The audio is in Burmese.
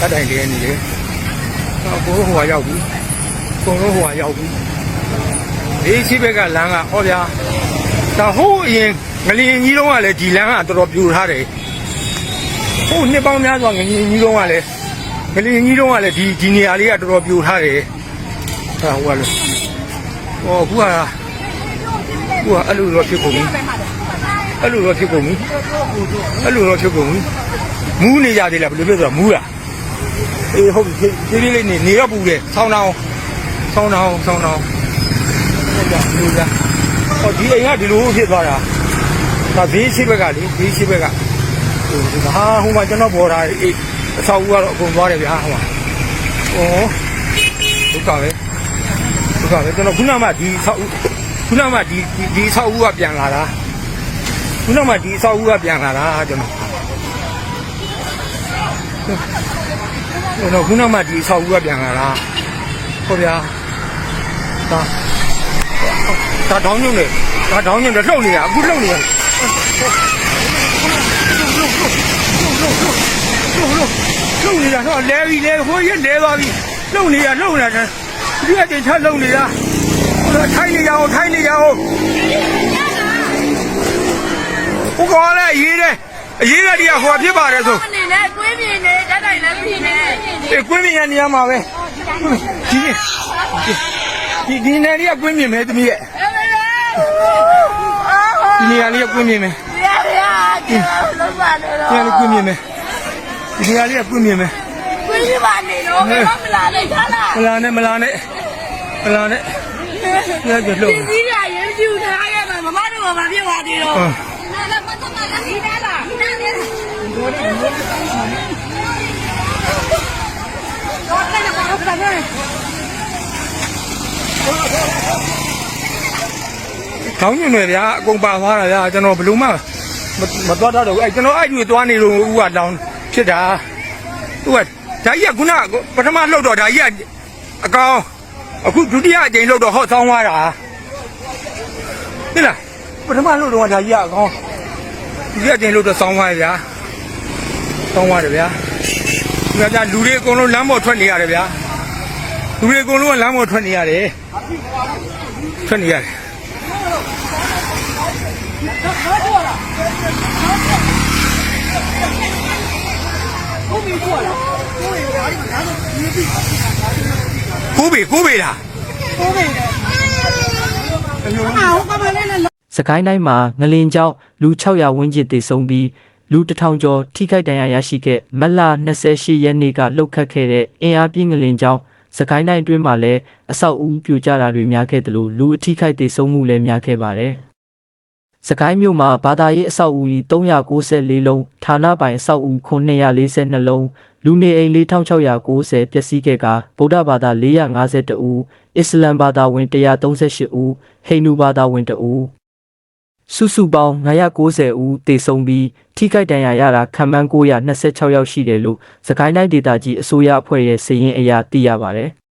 တတ်တိုင်တဲနေတယ်အကိုဟိုကရောက်ပြီအကုန်လုံးဟိုကရောက်ပြီဒီရှိဘက်ကလမ်းကဟောဗျာဒါဟိုးအရင်ငလျင်ကြီးတုန်းကလည်းဒီလမ်းကတော်တော်ပြိုထားတယ်ဟိုးနှစ်ပေါင်းများစွာငလျင်ကြီးတုန်းကလည်းငလျင်ကြီးတုန်းကလည်းဒီဒီနေရာလေးကတော်တော်ပြိုထားတယ်ဟာဟိုကလည်းဟောအခုကအခုကအဲ့လိုတော့ဖြစ်ကုန်ပြီအဲ့လိုတော့ဖြစ်ကုန်ပြီအဲ့လိုတော့ဖြစ်ကုန်ပြီမူးနေကြသေးလားဘယ်လိုဖြစ်သွားမူးလား အေးဟုတ်ပြီဖြည်းဖြည်းလေးနေနေတော့ပူတယ်ဆောင်းတောင်းဆောင်းတောင်းဆောင်းတောင်းဟုတ်ကြလူကြဟောဒီအိမ်ကဒီလိုဖြစ်သွားတာဒါဘေးရှိဘက်ကလေဘေးရှိဘက်ကဟိုဒီဟာဟိုမှာကျွန်တော်ပေါ်တာအေးအဆောက်အဦကတော့အကုန်သွားတယ်ဗျာဟိုမှာဩဒုက္ခပဲဒုက္ခပဲကျွန်တော်ခုနမှဒီဆောက်ဦးခုနမှဒီဒီဒီဆောက်ဦးကပြန်လာတာခုနမှဒီဆောက်ဦးကပြန်လာတာကျွန်တော် ကျွန်တော်ခုနမှဒီဆောက်ဦးကပြန်လာတာဟုတ်ဗျာဒါဒါတောင်းညွန့်နေဒါတောင်းညွန့်တယ်လှုပ်နေတာအခုလှုပ်နေတာလှုပ်နေတာတော့လဲပြီလဲဟိုရက်လဲသွားပြီလှုပ်နေတာလှုပ်နေတာဒီကတင်ထလှုပ်နေတာဟိုထိုင်းနေရအောင်ထိုင်းနေရအောင်ဘုကောလည်းရေးတယ် အရေးကတည်းကဟိုဖြစ်ပါတယ်ဆိုအနေနဲ့ကွင်းမြင်နေတက်တိုင်လည်းဖြစ်နေအေးကွင်းမြင်ရနေရမှာပဲဒီဒီဒီနေလေးကကွင်းမြင်မယ်သမီးရဲ့အဲ့ဒါလေအာဒီနေရာလေးကကွင်းမြင်မယ်ရရကျလုံးပါနေဒီနေရာတော့လေးကွင်းမြင်မယ်ဒီနေရာလေးကကွင်းမြင်မယ်ကွင်းပါနေတော့ဘယ်တော့မလာနိုင်သားလားမလာနဲ့မလာနဲ့မလာနဲ့ညကြလို့ဒီကြီးကရင်ပြူထားရမှာမမတို့ကမပြတ်ပါသေးတော့ဟမ်နားလည်းမတ်မတ်လည်းဒီနားလားဒီနားလည်းတော့တယ်ပါတော့ပြန် ခေါင်းညွန့်နေဗျာအကုန်ပါသွားတာဗျာကျွန်တော်ဘယ်လို့မှမသွားတော့ဘူးအဲကျွန်တော်အဲ့ဒီသွားနေလို့ဦးကတောင်းဖြစ်တာသူကဓာကြီးကခုနပထမလှုပ်တော့ဓာကြီးကအကောင်အခုဒုတိယအကြိမ်လှုပ်တော့ဟောဆောင်းသွားတာဟင်လားပထမလှုပ်တော့ဓာကြီးကအကောင် ဒုတိယအကြိမ်လှုပ်တော့ဆောင်းသွားဗျာဆောင်းသွားတယ်ဗျာဒီကကြလူတွေအကုန်လုံးလမ်းပေါ်ထွက်နေရတယ်ဗျာလူတွေအကုန်လုံးကလမ်းပေါ်ထွက်နေရတယ်ထွက်နေရတယ်ကိုဘေကိုဘေလား စကိုင်းတိုင်းမှာငလင်ကြောင့်လူ600ဝန်းကျင်သေဆုံးပြီးလူ1000ကျော်ထိခိုက်ဒဏ်ရာရရှိခဲ့မတ်လ28ရက်နေ့ကလှုပ်ခတ်ခဲ့တဲ့အင်အားပြင်းငလင်ကြောင့်စကိုင်းတိုင်းအတွင်းမှာလည်းအဆောက်အဦပြိုကျတာတွေများခဲ့တယ်လို့လူအထိခိုက်သေဆုံးမှုလည်းများခဲ့ပါတယ်။စကိုင်းမြို့မှာဘာသာရေးအဆောက်အဦကြီး394လုံးဌာနပိုင်အဆောက်အဦ942လုံးလူနေအိမ်4690ပျက်စီးခဲ့ကဗုဒ္ဓဘာသာ452ဦးအစ္စလမ်ဘာသာဝင်138ဦးဟိန္ဒူဘာသာဝင်2ဦး စုစုပေါင်း990ဦးသေဆုံးပြီးထိခိုက်ဒဏ်ရာရတာခန့်မှန်း926ယောက်ရှိတယ်လို့စကိုင်းတိုင်းဒေသကြီးအစိုးရအဖွဲ့ရဲ့စာရင်းအရသိရပါတယ်။